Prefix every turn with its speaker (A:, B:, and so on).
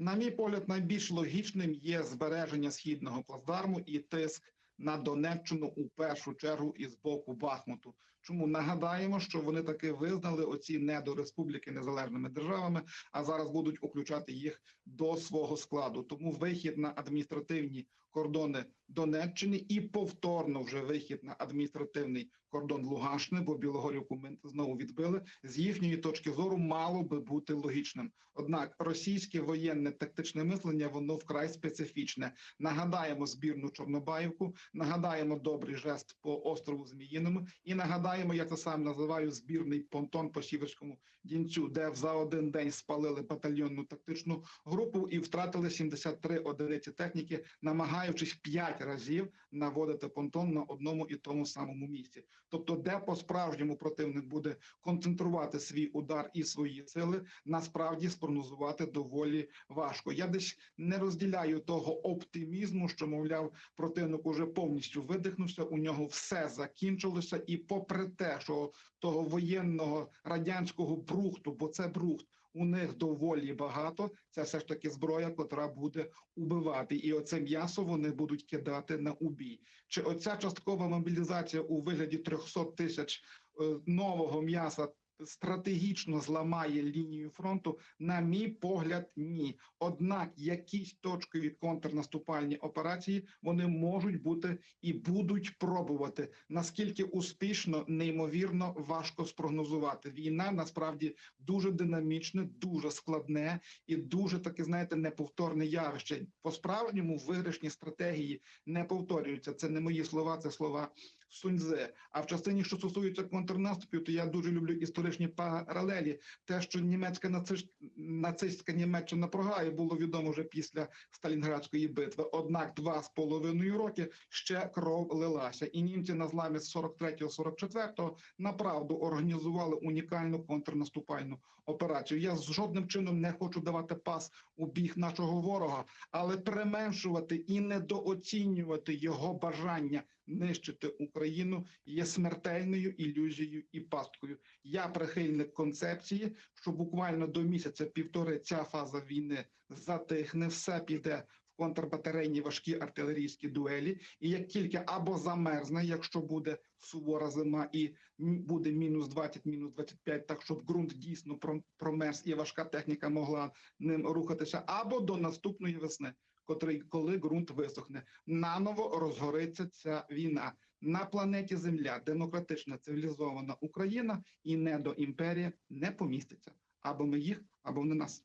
A: На мій погляд, найбільш логічним є збереження східного плацдарму і тиск на Донеччину у першу чергу із боку Бахмуту. Чому нагадаємо, що вони таки визнали оці недореспубліки незалежними державами, а зараз будуть включати їх до свого складу. Тому вихід на адміністративні кордони Донеччини і повторно вже вихід на адміністративний кордон Луганщини, бо Білогорівку ми знову відбили. З їхньої точки зору мало би бути логічним. Однак російське воєнне тактичне мислення воно вкрай специфічне. Нагадаємо збірну Чорнобаївку, нагадаємо добрий жест по острову Зміїному і нагадаємо, я це сам називаю збірний понтон по Сіверському дінцю, де за один день спалили батальйонну тактичну групу і втратили 73 одиниці техніки, намагаючись 5 разів наводити понтон на одному і тому самому місці. Тобто, де по справжньому противник буде концентрувати свій удар і свої сили, насправді спрогнозувати доволі важко. Я десь не розділяю того оптимізму, що мовляв, противник уже повністю видихнувся. У нього все закінчилося, і попри те, що того воєнного радянського брухту, бо це брухт. У них доволі багато. Це все ж таки зброя, котра буде убивати, і оце м'ясо вони будуть кидати на убій. Чи оця часткова мобілізація у вигляді 300 тисяч е, нового м'яса стратегічно зламає лінію фронту? На мій погляд, ні. Однак якісь точкові контрнаступальні операції вони можуть бути будуть пробувати. Наскільки успішно, неймовірно важко спрогнозувати. Війна насправді дуже динамічне, дуже складне і дуже таке, знаєте, неповторне явище. По справжньому виграшні стратегії не повторюються. Це не мої слова, це слова Суньзе. А в частині, що стосується контрнаступів, то я дуже люблю історичні паралелі. Те, що німецька нацист, нацистська Німеччина програє, було відомо вже після Сталінградської битви. Однак два з половиною роки ще кров лилася, і німці на зламі з 43-44 направду організували унікальну контрнаступальну операцію. Я з жодним чином не хочу давати пас у біг нашого ворога, але применшувати і недооцінювати його бажання нищити Україну є смертельною ілюзією і пасткою. Я прихильник концепції, що буквально до місяця півтори ця фаза війни затихне, все піде контрбатарейні важкі артилерійські дуелі. І як тільки або замерзне, якщо буде сувора зима і буде мінус 20, мінус 25, так щоб ґрунт дійсно промерз і важка техніка могла ним рухатися, або до наступної весни. Котрий, коли ґрунт висохне, наново розгориться ця війна на планеті Земля, демократична цивілізована Україна і недоімперія не поміститься. Або ми їх, або вони нас.